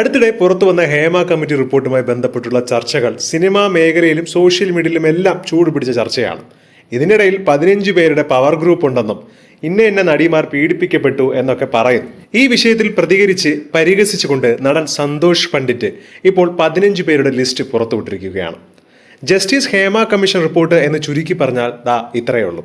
അടുത്തിടെ പുറത്തു വന്ന ഹേമ കമ്മിറ്റി റിപ്പോർട്ടുമായി ബന്ധപ്പെട്ടുള്ള ചർച്ചകൾ സിനിമാ മേഖലയിലും സോഷ്യൽ മീഡിയയിലും എല്ലാം ചൂടുപിടിച്ച ചർച്ചയാണ്. ഇതിനിടയിൽ പതിനഞ്ച് പേരുടെ പവർ ഗ്രൂപ്പ് ഉണ്ടെന്നും ഇന്ന ഇന്ന നടിമാർ പീഡിപ്പിക്കപ്പെട്ടു എന്നൊക്കെ പറയുന്നു. ഈ വിഷയത്തിൽ പ്രതികരിച്ച് പരിഹസിച്ചുകൊണ്ട് നടൻ സന്തോഷ് പണ്ഡിറ്റ് ഇപ്പോൾ പതിനഞ്ച് പേരുടെ ലിസ്റ്റ് പുറത്തുവിട്ടിരിക്കുകയാണ്. ജസ്റ്റിസ് ഹേമ കമ്മീഷൻ റിപ്പോർട്ട് എന്ന് ചുരുക്കി പറഞ്ഞാൽ ദാ ഇത്രയേ ഉള്ളൂ.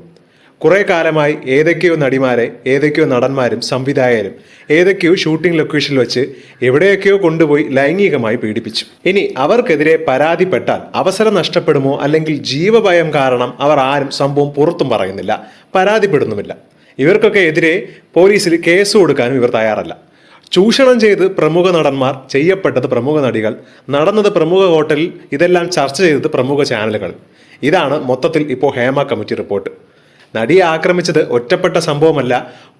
കുറെ കാലമായി ഏതൊക്കെയോ നടിമാരെ ഏതൊക്കെയോ നടന്മാരും സംവിധായകരും ഏതൊക്കെയോ ഷൂട്ടിംഗ് ലൊക്കേഷനിൽ വെച്ച് എവിടെയൊക്കെയോ കൊണ്ടുപോയി ലൈംഗികമായി പീഡിപ്പിച്ചു. ഇനി അവർക്കെതിരെ പരാതിപ്പെട്ടാൽ അവസരം നഷ്ടപ്പെടുമോ അല്ലെങ്കിൽ ജീവഭയം കാരണം അവർ ആരും സംഭവം പുറത്തും പറയുന്നില്ല പരാതിപ്പെടുന്നുമില്ല. ഇവർക്കൊക്കെ എതിരെ പോലീസിൽ കേസ് കൊടുക്കാനും ഇവർ തയ്യാറല്ല. ചൂഷണം ചെയ്ത് പ്രമുഖ നടന്മാർ ചെയ്യപ്പെട്ടത് പ്രമുഖ നടികൾ നടന്നത് പ്രമുഖ ഹോട്ടലിൽ ഇതെല്ലാം ചർച്ച ചെയ്തത് പ്രമുഖ ചാനലുകൾ. ഇതാണ് മൊത്തത്തിൽ ഇപ്പോൾ ഹേമ കമ്മിറ്റി റിപ്പോർട്ട്. നടിയെ ആക്രമിച്ചത് ഒറ്റപ്പെട്ട സംഭവമല്ല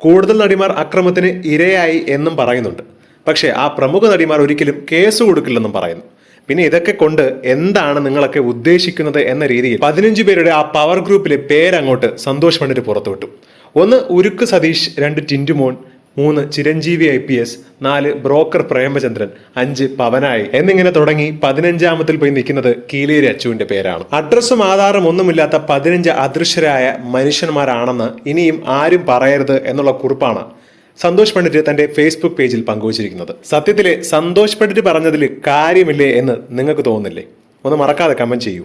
കൂടുതൽ നടിമാർ അക്രമത്തിന് ഇരയായി എന്നും പറയുന്നുണ്ട്. പക്ഷേ ആ പ്രമുഖ നടിമാർ ഒരിക്കലും കേസ് കൊടുക്കില്ലെന്നും പറയുന്നു. പിന്നെ ഇതൊക്കെ കൊണ്ട് എന്താണ് നിങ്ങളൊക്കെ ഉദ്ദേശിക്കുന്നത് എന്ന രീതിയിൽ പതിനഞ്ച് പേരുടെ ആ പവർ ഗ്രൂപ്പിലെ പേരങ്ങോട്ട് സന്തോഷ് പണ്ഡിറ്റ് പുറത്തുവിട്ടു. ഒന്ന് ഉരുക്ക് സതീഷ് രണ്ട് ടിന്റുമോൻ മൂന്ന് ചിരഞ്ജീവി ഐ പി എസ് നാല് ബ്രോക്കർ പ്രേമചന്ദ്രൻ അഞ്ച് പവനായി. എന്നിങ്ങനെ തുടങ്ങി പതിനഞ്ചാമത്തിൽ പോയി നിൽക്കുന്നത് കീലേരി അച്ചുവിന്റെ പേരാണ്. അഡ്രസ്സും ആധാറും ഒന്നുമില്ലാത്ത പതിനഞ്ച് അദൃശ്യരായ മനുഷ്യന്മാരാണെന്ന് ഇനിയും ആരും പറയരുത് എന്നുള്ള കുറിപ്പാണ് സന്തോഷ് പണ്ഡിറ്റ് തന്റെ ഫേസ്ബുക്ക് പേജിൽ പങ്കുവച്ചിരിക്കുന്നത്. സത്യത്തിലെ സന്തോഷ് പണ്ഡിറ്റ് പറഞ്ഞതിൽ കാര്യമില്ലേ എന്ന് നിങ്ങൾക്ക് തോന്നുന്നില്ലേ? ഒന്ന് മറക്കാതെ കമന്റ് ചെയ്യൂ.